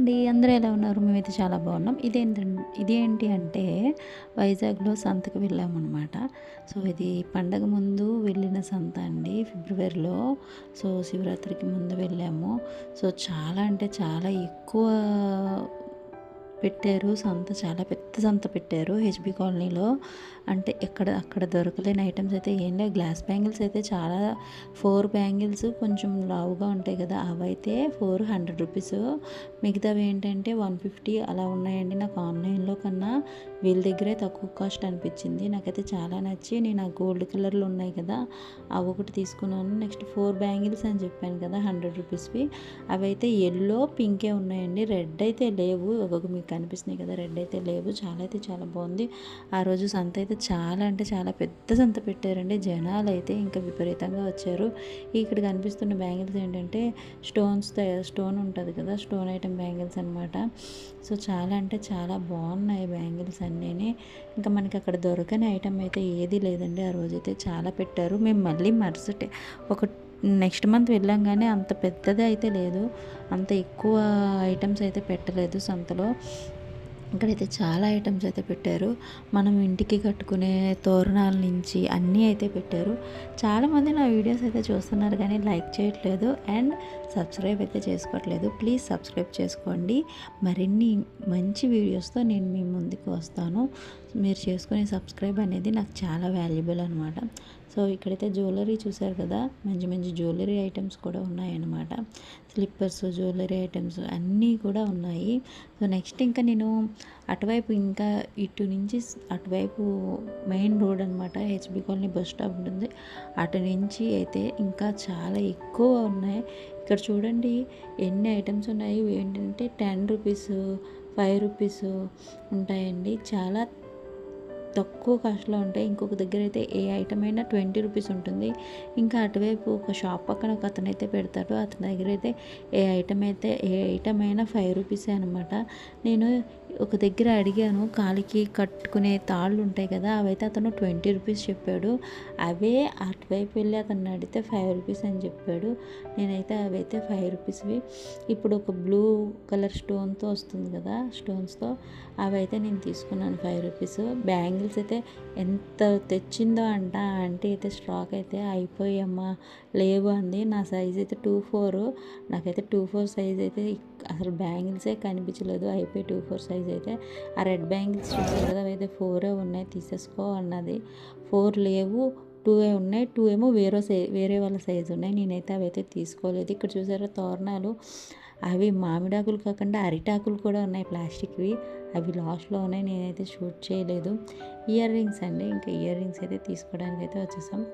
అండి అందరూ ఎలా ఉన్నారు? మేమైతే చాలా బాగున్నాం. ఇదేంటంటే ఇదేంటి అంటే వైజాగ్లో సంతకు వెళ్ళామన్నమాట. సో ఇది పండగ ముందు వెళ్ళిన సంత అండి ఫిబ్రవరిలో. సో శివరాత్రికి ముందు వెళ్ళాము. సో చాలా అంటే చాలా ఎక్కువ పెట్టారు. సంత చాలా పెద్ద సంత పెట్టారు హెచ్బి కాలనీలో. అంటే ఎక్కడ అక్కడ దొరకలేని ఐటమ్స్ అయితే ఏం లేవు. గ్లాస్ బ్యాంగిల్స్ అయితే చాలా ఫోర్ బ్యాంగిల్స్ కొంచెం లావుగా ఉంటాయి కదా. అవైతే ఫోర్ హండ్రెడ్ రూపీస్ మిగతావి ఏంటంటే వన్ ఫిఫ్టీ అలా ఉన్నాయండి నాకు ఆన్లైన్లో కన్నా. వీళ్ళ దగ్గరే తక్కువ కాస్ట్ అనిపించింది. నాకైతే చాలా నచ్చి నేను ఆ గోల్డ్ కలర్లో ఉన్నాయి కదా అవి ఒకటి తీసుకున్నాను. నెక్స్ట్ ఫోర్ బ్యాంగిల్స్ అని చెప్పాను కదా హండ్రెడ్ రూపీస్వి అవి అయితే ఎల్లో పింకే ఉన్నాయండి. రెడ్ అయితే లేవు. ఒక మీకు కనిపిస్తున్నాయి కదా. రెడ్ అయితే లేవు. చాలా అయితే చాలా బాగుంది. ఆ రోజు సంత అయితే చాలా అంటే చాలా పెద్ద సంత పెట్టారండి. జనాలు అయితే ఇంకా విపరీతంగా వచ్చారు. ఇక్కడ కనిపిస్తున్న బ్యాంగిల్స్ ఏంటంటే స్టోన్స్ స్టోన్ ఉంటుంది కదా. స్టోన్ ఐటమ్ బ్యాంగిల్స్ అనమాట సో చాలా అంటే చాలా బాగున్నాయి బ్యాంగిల్స్ అన్నీ ఇంకా మనకి అక్కడ దొరకని ఐటమ్ అయితే ఏది లేదండి. ఆ రోజైతే చాలా పెట్టారు. మేము మళ్ళీ మరుసటి ఒక నెక్స్ట్ మంత్ వెళ్ళాం కానీ అంత పెద్దది అయితే లేదు. అంత ఎక్కువ ఐటమ్స్ అయితే పెట్టలేదు సంతలో. ఇక్కడైతే చాలా ఐటమ్స్ అయితే పెట్టారు. మనం ఇంటికి కట్టుకునే తోరణాల నుంచి అన్నీ అయితే పెట్టారు. చాలామంది నా వీడియోస్ అయితే చూస్తున్నారు కానీ లైక్ చేయట్లేదు అండ్ సబ్స్క్రైబ్ అయితే చేసుకోవట్లేదు. ప్లీజ్ సబ్స్క్రైబ్ చేసుకోండి. మరిన్ని మంచి వీడియోస్తో నేను మీ ముందుకు వస్తాను. మీరు చేసుకునే సబ్స్క్రైబ్ అనేది నాకు చాలా వాల్యుబుల్ అనమాట సో ఇక్కడైతే జ్యువెలరీ చూసారు కదా? మంచి మంచి జ్యువెలరీ ఐటమ్స్ కూడా ఉన్నాయన్నమాట. స్లిప్పర్స్ జ్యువెలరీ ఐటమ్స్ అన్నీ కూడా ఉన్నాయి. సో నెక్స్ట్ ఇంకా నేను అటువైపు ఇంకా ఇటు నుంచి అటువైపు మెయిన్ రోడ్ అనమాట హెచ్బి కాలనీ బస్ స్టాప్ ఉంటుంది. అటు నుంచి అయితే ఇంకా చాలా ఎక్కువ ఉన్నాయి. ఇక్కడ చూడండి ఎన్ని ఐటమ్స్ ఉన్నాయి. ఏంటంటే టెన్ రూపీస్ ఫైవ్ రూపీస్ ఉంటాయండి. చాలా తక్కువ కాస్ట్లో ఉంటాయి. ఇంకొక దగ్గర అయితే ఏ ఐటమ్ అయినా ట్వంటీ రూపీస్ ఉంటుంది. ఇంకా అటువైపు ఒక షాప్ పక్కన ఒక అతను అయితే పెడతాడు. అతని దగ్గర అయితే ఏ ఐటమ్ అయితే ఏ ఐటమ్ అయినా ఫైవ్ రూపీసే అనమాట నేను ఒక దగ్గర అడిగాను కాలికి కట్టుకునే తాళ్ళు ఉంటాయి కదా అవైతే అతను ట్వంటీ రూపీస్ చెప్పాడు. అవే అటువైపు వెళ్ళి అతను అడిగితే ఫైవ్ రూపీస్ అని చెప్పాడు. నేనైతే అవైతే ఫైవ్ రూపీస్వి ఇప్పుడు ఒక బ్లూ కలర్ స్టోన్తో వస్తుంది కదా స్టోన్స్తో అవైతే నేను తీసుకున్నాను ఫైవ్ రూపీస్ బ్యాంగిల్స్ అయితే ఎంత తెచ్చిందో అంట. ఆంటీ అయితే స్టాక్ అయితే అయిపోయమ్మా లేవు అంది. నా సైజ్ అయితే టూ ఫోర్ నాకైతే టూ ఫోర్ సైజ్ అయితే అసలు బ్యాంగిల్సే కనిపించలేదు. అయిపోయి టూ ఫోర్ సైజ్ అయితే. ఆ రెడ్ బ్యాంగిల్స్ చూసారు కదా అవైతే ఫోరే ఉన్నాయి తీసేసుకో అన్నది. ఫోర్ లేవు టూ ఏ ఉన్నాయి టూ ఏమో వేరే సై వేరే వాళ్ళ సైజు ఉన్నాయి. నేనైతే అవైతే తీసుకోలేదు. ఇక్కడ చూసారా తోరణాలు? అవి మామిడాకులు కాకుండా అరిటాకులు కూడా ఉన్నాయి ప్లాస్టిక్వి. అవి లాస్ట్లో ఉన్నాయి. నేనైతే షూట్ చేయలేదు. ఇయర్ రింగ్స్ అండి. ఇంకా ఇయర్ రింగ్స్ అయితే తీసుకోవడానికి అయితే వచ్చేసాం.